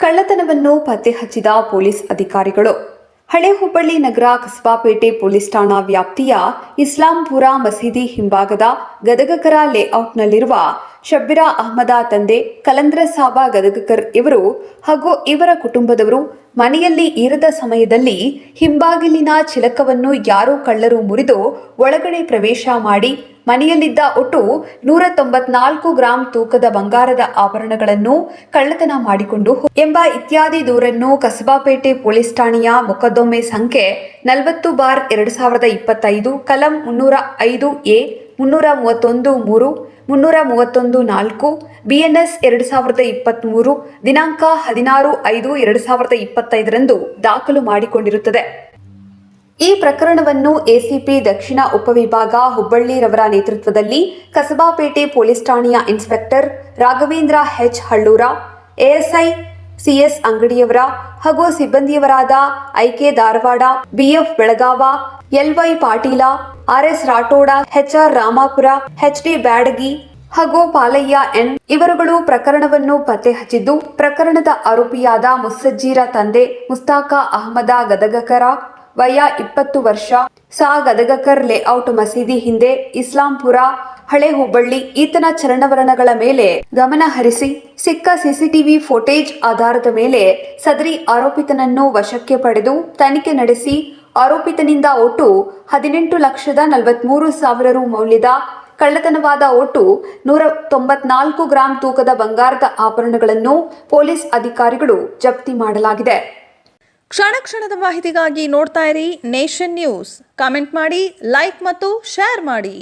ಕಳ್ಳತನವನ್ನು ಪತ್ತೆ ಹಚ್ಚಿದ ಪೊಲೀಸ್ ಅಧಿಕಾರಿಗಳು. ಹಳೆ ಹುಬ್ಬಳ್ಳಿ ನಗರ ಕಸಬಾಪೇಟೆ ಪೊಲೀಸ್ ಠಾಣಾ ವ್ಯಾಪ್ತಿಯ ಇಸ್ಲಾಂಪುರ ಮಸೀದಿ ಹಿಂಭಾಗದ ಗದಗಕರ ಲೇಔಟ್ನಲ್ಲಿರುವ ಶಬ್ಬಿರಾ ಅಹಮದ ತಂದೆ ಕಲಂದ್ರ ಸಾಬಾ ಗದಗಕರ್ ಇವರು ಹಾಗೂ ಇವರ ಕುಟುಂಬದವರು ಮನೆಯಲ್ಲಿ ಇರದ ಸಮಯದಲ್ಲಿ ಹಿಂಬಾಗಿಲಿನ ಚಿಲಕವನ್ನು ಯಾರೋ ಕಳ್ಳರು ಮುರಿದು ಒಳಗಡೆ ಪ್ರವೇಶ ಮಾಡಿ ಮನೆಯಲ್ಲಿದ್ದ ಒಟ್ಟು ನೂರ ತೊಂಬತ್ನಾಲ್ಕು ಗ್ರಾಂ ತೂಕದ ಬಂಗಾರದ ಆಭರಣಗಳನ್ನು ಕಳ್ಳತನ ಮಾಡಿಕೊಂಡು ಎಂಬ ಇತ್ಯಾದಿ ದೂರನ್ನು ಕಸಬಾಪೇಟೆ ಪೊಲೀಸ್ ಠಾಣೆಯ ಮೊಕದ್ದೊಮ್ಮೆ ಸಂಖ್ಯೆ ನಲವತ್ತು ಬಾರ್ ಎರಡು ಸಾವಿರದ ಇಪ್ಪತ್ತೈದು, ಕಲಂ ಮುನ್ನೂರ ಐದು ಎ, ಮುನ್ನೂರ ಮೂವತ್ತೊಂದು ಮೂರು ಮುನ್ನೂರ ಮೂವತ್ತೊಂದು ನಾಲ್ಕು ಬಿಎನ್ಎಸ್ ಎರಡು ಸಾವಿರದ ಇಪ್ಪತ್ತ್ಮೂರು ದಿನಾಂಕ ಹದಿನಾರು ಐದು ಎರಡು ಸಾವಿರದ ಇಪ್ಪತ್ತೈದರಂದು ದಾಖಲು ಮಾಡಿಕೊಂಡಿರುತ್ತದೆ. ಈ ಪ್ರಕರಣವನ್ನು ಎಸಿಪಿ ದಕ್ಷಿಣ ಉಪವಿಭಾಗ ಹುಬ್ಬಳ್ಳಿರವರ ನೇತೃತ್ವದಲ್ಲಿ ಕಸಬಾಪೇಟೆ ಪೊಲೀಸ್ ಠಾಣೆಯ inspector Raghavendra H Hallur, ASI CS ಅಂಗಡಿಯವರ ಹಾಗೂ ಸಿಬ್ಬಂದಿಯವರಾದ IK Dharwad, BF Belagav, LY Patil, RS Rathod, HR Ramapur, HD Byadagi ಹಾಗೂ ಪಾಲಯ್ಯ ಎನ್. ಇವರುಗಳು ಪ್ರಕರಣವನ್ನು ಪತ್ತೆ ಹಚ್ಚಿದ್ದು, ಪ್ರಕರಣದ ಆರೋಪಿಯಾದ ಮುಸ್ಸಜ್ಜೀರ ತಂದೆ ಮುಸ್ತಾಕ ಅಹಮದ ಗದಗಕರ ವಯ ಇಪ್ಪತ್ತು ವರ್ಷ, ಸಾ ಗದಗಕರ್ ಲೇಔಟ್ ಮಸೀದಿ ಹಿಂದೆ ಇಸ್ಲಾಂಪುರ ಹಳೆ ಹುಬ್ಬಳ್ಳಿ ಈತನ ಚರಣವರಣಗಳ ಮೇಲೆ ಗಮನ ಹರಿಸಿ ಸಿಕ್ಕ ಸಿಸಿಟಿವಿ ಫುಟೇಜ್ ಆಧಾರದ ಮೇಲೆ ಸದರಿ ಆರೋಪಿತನನ್ನು ವಶಕ್ಕೆ ಪಡೆದು ತನಿಖೆ ನಡೆಸಿ ಆರೋಪಿತನಿಂದ ಒಟ್ಟು ಹದಿನೆಂಟು ಲಕ್ಷದ ನಲವತ್ಮೂರು ಸಾವಿರ ರು ಮೌಲ್ಯದ ಕಳ್ಳತನವಾದ ಒಟ್ಟು ನೂರ ತೊಂಬತ್ನಾಲ್ಕು ಗ್ರಾಂ ತೂಕದ ಬಂಗಾರದ ಆಭರಣಗಳನ್ನು ಪೊಲೀಸ್ ಅಧಿಕಾರಿಗಳು ಜಪ್ತಿ ಮಾಡಲಾಗಿದೆ. ಕ್ಷಣ ಕ್ಷಣದ ಮಾಹಿತಿಗಾಗಿ ನೋಡ್ತಾ ಇರಿ ನೇಷನ್ ನ್ಯೂಸ್. ಕಾಮೆಂಟ್ ಮಾಡಿ, ಲೈಕ್ ಮತ್ತು ಶೇರ್ ಮಾಡಿ.